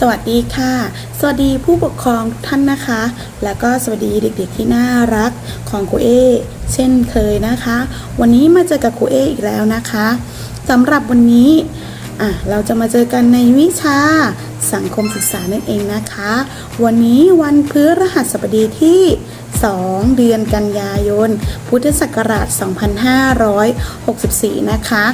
สวัสดีค่ะ สวัสดีผู้ปกครองทุกท่านนะคะ แล้วก็สวัสดีเด็กๆที่น่ารักของครูเอเช่นเคยนะคะ วันนี้มาเจอกับครูเออีกแล้วนะคะสำหรับวันนี้อะเราจะมาเจอกันในวิชาสังคมศึกษานั่นเองนะคะ วันนี้วันพฤหัสบดีที่ 2 เดือนกันยายน พุทธศักราช 2564 นะคะ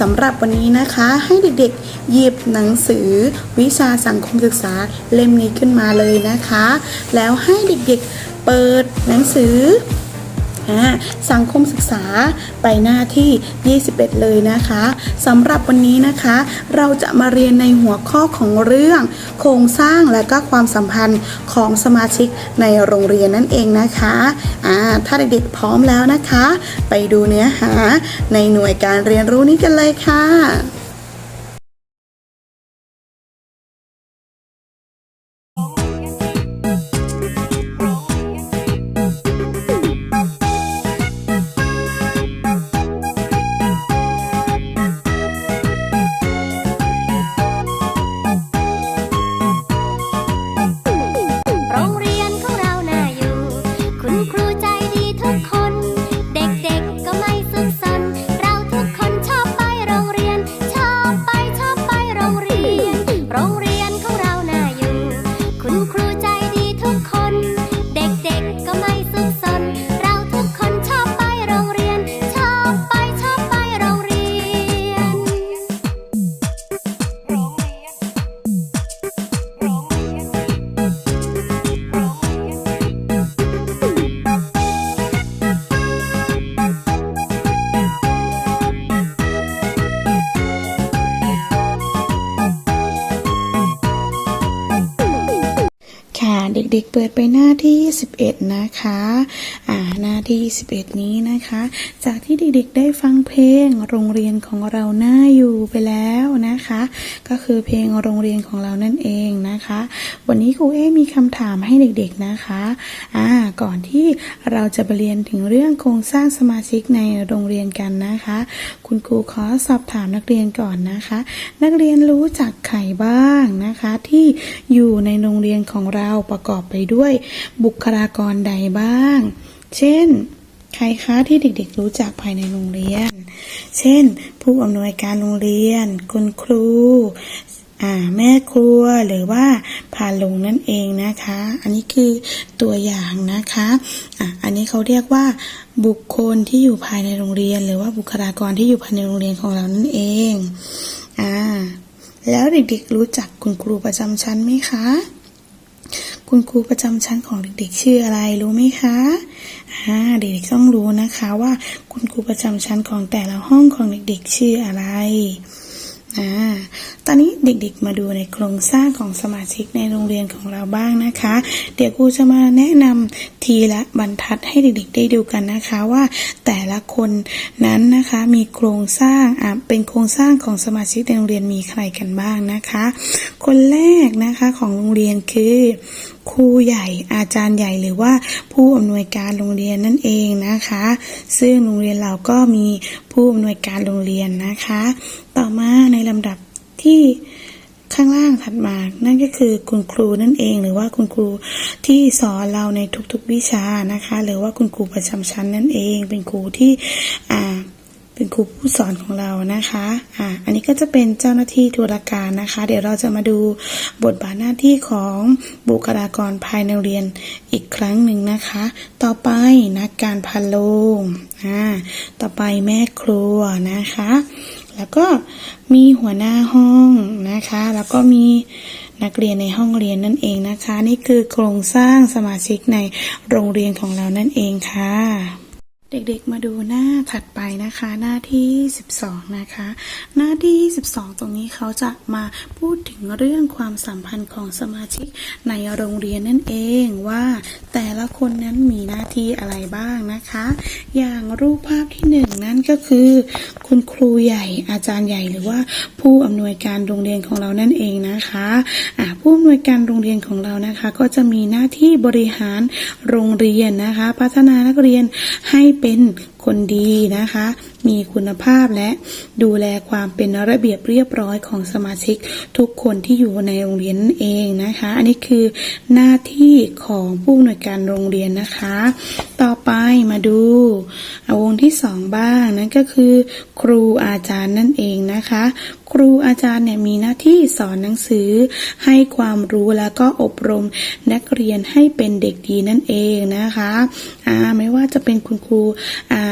สำหรับวันนี้นะคะให้เด็กๆ หยิบหนังสือวิชาสังคมศึกษาเล่มนี้ขึ้นมาเลยนะคะ แล้วให้เด็กๆเปิดหนังสือ สังคมศึกษาไปหน้าที่ 21 เลยนะคะสำหรับวันนี้นะคะ เราจะมาเรียนในหัวข้อของเรื่อง โครงสร้างและก็ความสัมพันธ์ของสมาชิกในโรงเรียนนั่นเองนะคะอ่าถ้าเด็กๆพร้อมแล้วนะคะ ไปดูเนื้อหาในหน่วยการเรียนรู้นี้กันเลยค่ะ ค่ะเด็กเปิดไปหน้าที่11นะคะ อ่า หน้าที่11นี้นะคะ จากที่เด็กๆได้ฟังเพลงโรงเรียนของเราหน้าอยู่ไปแล้วนะคะ ก็คือเพลงโรงเรียนของเรานั่นเองนะคะ วันนี้ครูเอมีคำถามให้เด็กๆนะคะ อ่า ก่อนที่เราจะไปเรียนถึงเรื่องโครงสร้างสมาชิกในโรงเรียนกันนะคะ คุณครูขอสอบถามนักเรียนก่อนนะคะ นักเรียนรู้จักใครบ้างนะคะ ที่อยู่ในโรงเรียนของเราประกอบไปด้วยบุคลากรใดบ้าง เช่น ใครคะที่เด็กๆรู้จักภายในโรงเรียน เช่น ผู้อำนวยการโรงเรียน คุณครูแม่ครัวหรือว่าพาลงนั่นเองนะคะ อันนี้คือตัวอย่างนะคะอะอันนี้เขาเรียกว่า บุคคลที่อยู่ภายในโรงเรียน หรือว่าบุคลากรที่อยู่ภายในโรงเรียนของเรานั่นเองอ่าแล้วเด็กๆรู้จักคุณครูประจำชั้นไหมคะ คุณครูประจำชั้นของเด็กๆ ชื่ออะไรรู้ไหมคะอ่าเด็กๆต้องรู้นะคะว่าคุณครูประจำชั้นของแต่ละห้องของเด็กๆ ชื่ออะไรอ่าตอนนี้เด็กๆมาดูในโครงสร้างของสมาชิกในโรงเรียนของเราบ้างนะคะ เดี๋ยวครูจะมาแนะนำทีละบรรทัดให้เด็กๆได้ดูกันนะคะว่าแต่ละคนนั้นนะคะมีโครงสร้างอ่าเป็นโครงสร้างของสมาชิกในโรงเรียนมีใครกันบ้างนะคะ คนแรกนะคะของโรงเรียนคือ ครูใหญ่อาจารย์ใหญ่หรือว่าผู้อำนวยการโรงเรียนนั่นเองนะคะ ซึ่งโรงเรียนเราก็มีผู้อำนวยการโรงเรียนนะคะ ต่อมาในลำดับที่ข้างล่างถัดมา นั่นก็คือคุณครูนั่นเอง หรือว่าคุณครูที่สอนเราในทุกๆวิชานะคะ หรือว่าคุณครูประจำชั้นนั่นเอง เป็นครูที่อ่า เป็นครูผู้สอนของเรานะคะอ่าอันนี้ก็จะเป็นเจ้าหน้าที่ธุรการนะคะ เดี๋ยวเราจะมาดูบทบาทหน้าที่ของบุคลากรภายในเรียนอีกครั้งหนึ่งนะคะ ต่อไปนักการพาโลงอ่าต่อไปแม่ครัวนะคะ แล้วก็มีหัวหน้าห้องนะคะ แล้วก็มีนักเรียนในห้องเรียนนั่นเองนะคะ นี่คือโครงสร้างสมาชิกในโรงเรียนของเรานั่นเองค่ะ เด็กๆ มาดูหน้าถัดไปนะคะ หน้าที่ 12 นะคะ หน้าที่ 12 ตรงนี้เขาจะมาพูดถึงเรื่องความสัมพันธ์ของสมาชิกในโรงเรียนนั่นเองว่า แต่ละคนนั้นมีหน้าที่อะไรบ้างนะคะ อย่างรูปภาพที่หนึ่งนั่นก็คือ คุณครูใหญ่อาจารย์ใหญ่หรือว่าผู้อำนวยการโรงเรียนของเรานั่นเองนะคะอ่าผู้อำนวยการโรงเรียนของเรานะคะ ก็จะมีหน้าที่บริหารโรงเรียนนะคะ พัฒนานักเรียนให้เป็นคนดีนะคะ มีคุณภาพและดูแลความเป็นระเบียบเรียบร้อยของสมาชิกทุกคนที่อยู่ในโรงเรียนนั่นเองนะคะ อันนี้คือหน้าที่ของผู้อำนวยการโรงเรียนนะคะ ต่อไปมาดูวงที่สองบ้างนั่นก็คือ ครูอาจารย์นั่นเองนะคะ ครูอาจารย์เนี่ยมีหน้าที่สอนหนังสือ ให้ความรู้แล้วก็อบรมนักเรียนให้เป็นเด็กดีนั่นเองนะคะอ่าไม่ว่าจะเป็นคุณครูอ่า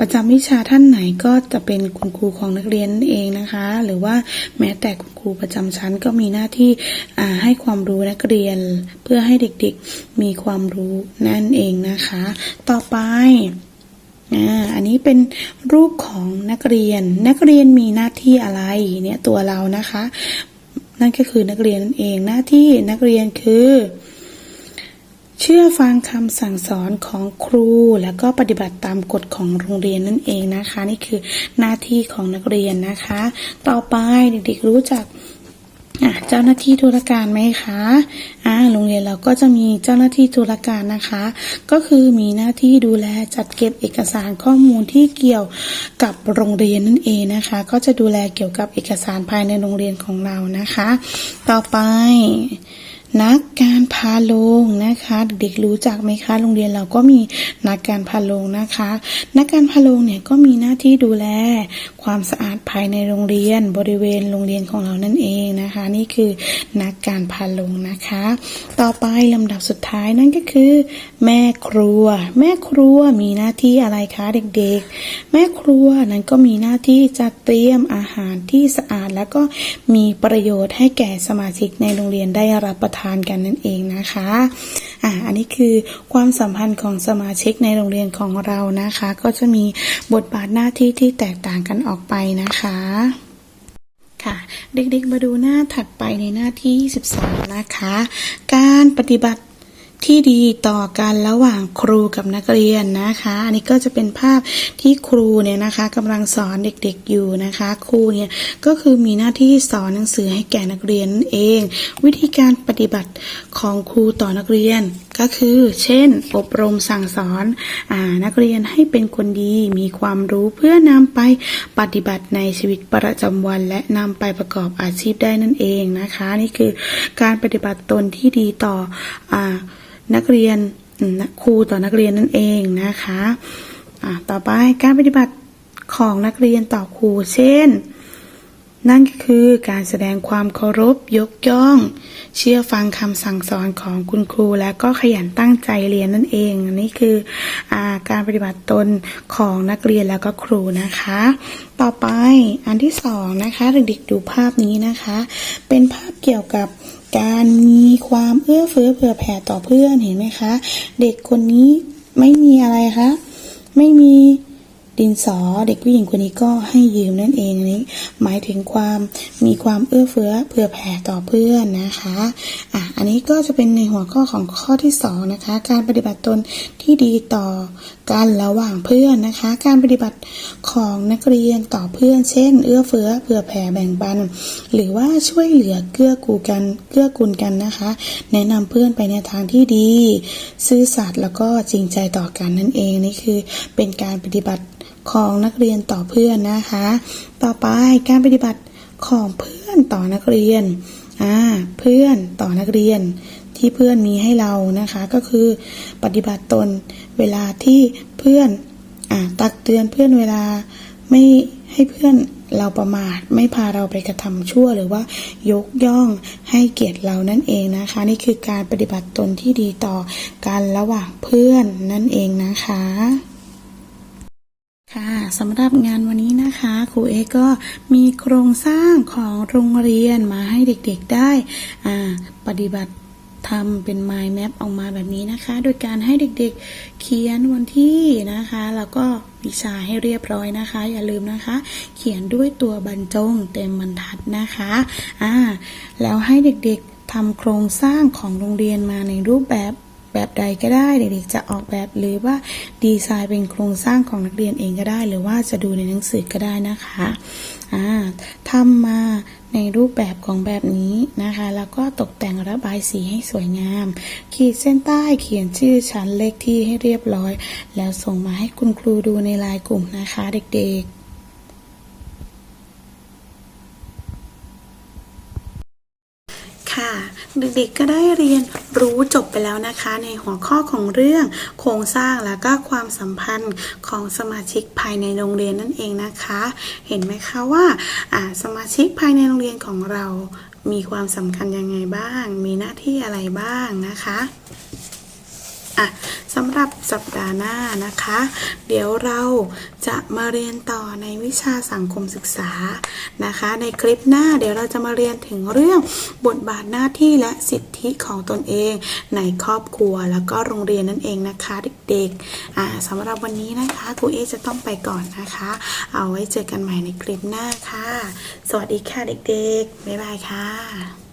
ประจำวิชาท่านไหนก็จะเป็นคุณครูของนักเรียนเองนะคะ หรือว่าแม้แต่คุณครูประจำชั้นก็มีหน้าที่ให้ความรู้นักเรียน เพื่อให้เด็กๆมีความรู้นั่นเองนะคะ ต่อไปอันนี้เป็นรูปของนักเรียน นักเรียนมีหน้าที่อะไรเนี่ยตัวเรานะคะ นั่นก็คือนักเรียนนั่นเองหน้าที่นักเรียนคือ ชื่อฟังคำสั่งสอนของครู แล้วก็ปฏิบัติตามกฎของโรงเรียนนั่นเองนะคะ นี่คือหน้าที่ของนักเรียนนะคะ ต่อไปเด็กๆรู้จักเจ้าหน้าที่ธุรการไหมคะอ่าโรงเรียนเราก็จะมีเจ้าหน้าที่ธุรการนะคะ ก็คือมีหน้าที่ดูแลจัดเก็บเอกสารข้อมูลที่เกี่ยวกับโรงเรียนนั่นเองนะคะ ก็จะดูแลเกี่ยวกับเอกสารภายในโรงเรียนของเรานะคะ ต่อไป นักการพาโรงนะคะ เด็กๆรู้จักไหมคะ โรงเรียนเราก็มีนักการพาโรงนะคะ นักการพาโรงเนี่ยก็มีหน้าที่ดูแล ความสะอาดภายในโรงเรียนบริเวณโรงเรียนของเรานั่นเองนะคะ นี่คือนักการพาโรงนะคะ ต่อไปลำดับสุดท้ายนั่นก็คือ แม่ครัว แม่ครัวมีหน้าที่อะไรคะเด็กๆ แม่ครัวนั้นก็มีหน้าที่จัดเตรียมอา หารที่สะอาดแล้วก็มีประโยชน์ให้แก่สมาชิกในโรงเรียนได้รับประทานกันนั่นเองนะคะอ่าอันนี้คือความสัมพันธ์ของสมาชิกในโรงเรียนของเรานะคะ ก็จะมีบทบาทหน้าที่ที่แตกต่างกันออกไปนะคะค่ะเด็กๆ มาดูหน้าถัดไปในหน้าที่12นะคะ การปฏิบัติ ที่ดีต่อกันระหว่างครูกับนักเรียนนะคะ อันนี้ก็จะเป็นภาพที่ครูเนี่ยนะคะกำลังสอนเด็กๆอยู่นะคะ ครูเนี่ยก็คือมีหน้าที่สอนหนังสือให้แก่นักเรียนเอง วิธีการปฏิบัติของครูต่อนักเรียนก็คือ เช่น อบรมสั่งสอนอานักเรียนให้เป็นคนดีมีความรู้เพื่อนำไปปฏิบัติในชีวิตประจำวัน และนำไปประกอบอาชีพได้นั่นเองนะคะ นี่คือการปฏิบัติตนที่ดีต่ออา นักเรียนครูต่อนักเรียนนั่นเองนะคะอ่าต่อไปการปฏิบัติของนักเรียนต่อครูเช่น นั่นก็คือการแสดงความเคารพยกย่อง เชื่อฟังคำสั่งสอนของคุณครู และก็ขยันตั้งใจเรียนนั่นเองนนี้คืออาการปฏิบัติตนของนักเรียนแล้วก็ครูนะคะ ต่อไปอันที่สองนะคะเด็กๆดูภาพนี้นะคะ เป็นภาพเกี่ยวกับ การมีความเอื้อเฟื้อเผื่อแผ่ต่อเพื่อนเห็นไหมคะ เด็กคนนี้ไม่มีอะไรคะ ไม่มี ดินสอเด็กผู้หญิงคนนี้ก็ให้ยืมนั่นเองนี้หมายถึงความมีความเอื้อเฟื้อเผื่อแผ่ต่อเพื่อนนะคะอะอันนี้ก็จะเป็นในหัวข้อของข้อที่สองนะคะการปฏิบัติตนที่ดีต่อกันระหว่างเพื่อนนะคะ การปฏิบัติของนักเรียนต่อเพื่อน เช่น เอื้อเฟื้อเผื่อแผ่แบ่งปัน หรือว่าช่วยเหลือเกื้อกูลกันเกื้อกูลกันนะคะ แนะนำเพื่อนไปในทางที่ดี ซื่อสัตย์แล้วก็จริงใจต่อกันนั่นเองนี่คือเป็นการปฏิบัติ ของนักเรียนต่อเพื่อนนะคะ ต่อไปการปฏิบัติของเพื่อนต่อนักเรียนอ่าเพื่อนต่อนักเรียนที่เพื่อนมีให้เรานะคะ ก็คือปฏิบัติตนเวลาที่เพื่อนอ่าตักเตือนเพื่อนเวลาไม่ให้เพื่อนเราประมาทไม่พาเราไปกระทำชั่ว หรือว่ายกย่องให้เกียรติเรานั่นเองนะคะ นี่คือการปฏิบัติตนที่ดีต่อกันระหว่างเพื่อนนั่นเองนะคะ สำหรับงานวันนี้นะคะครูเอก็มีโครงสร้างของโรงเรียนมาให้เด็กๆได้อ่าปฏิบัติทำเป็น mind map ออกมาแบบนี้นะคะ โดยการให้เด็กๆเขียนวันที่นะคะ แล้วก็วิชาให้เรียบร้อยนะคะ อย่าลืมนะคะ เขียนด้วยตัวบรรจงเต็มบรรทัดนะคะอ่าแล้วให้เด็กๆทำโครงสร้างของโรงเรียนมาในรูปแบบ แบบใดก็ได้ เด็กๆจะออกแบบหรือว่าดีไซน์เป็นโครงสร้างของนักเรียนเองก็ได้ หรือว่าจะดูในหนังสือก็ได้นะคะอ่าทำมาในรูปแบบของแบบนี้นะคะ แล้วก็ตกแต่งระบายสีให้สวยงาม ขีดเส้นใต้เขียนชื่อชั้นเลขที่ให้เรียบร้อย แล้วส่งมาให้คุณครูดูในไลน์กลุ่มนะคะ เด็กๆ ค่ะ เด็กๆก็ได้เรียนรู้จบไปแล้วนะคะ ในหัวข้อของเรื่องโครงสร้างและก็ความสัมพันธ์ของสมาชิกภายในโรงเรียนนั่นเองนะคะ เห็นไหมคะว่าอ่าสมาชิกภายในโรงเรียนของเรา มีความสำคัญยังไงบ้าง มีหน้าที่อะไรบ้างนะคะอะ สำหรับสัปดาห์หน้านะคะ เดี๋ยวเราจะมาเรียนต่อในวิชาสังคมศึกษานะคะ ในคลิปหน้าเดี๋ยวเราจะมาเรียนถึงเรื่องบทบาทหน้าที่และสิทธิของตนเอง ในครอบครัวแล้วก็โรงเรียนนั่นเองนะคะเด็กๆอ่าสำหรับวันนี้นะคะครูเอจะต้องไปก่อนนะคะ เอาไว้เจอกันใหม่ในคลิปหน้าค่ะ สวัสดีค่ะเด็กๆบ๊ายบายค่ะ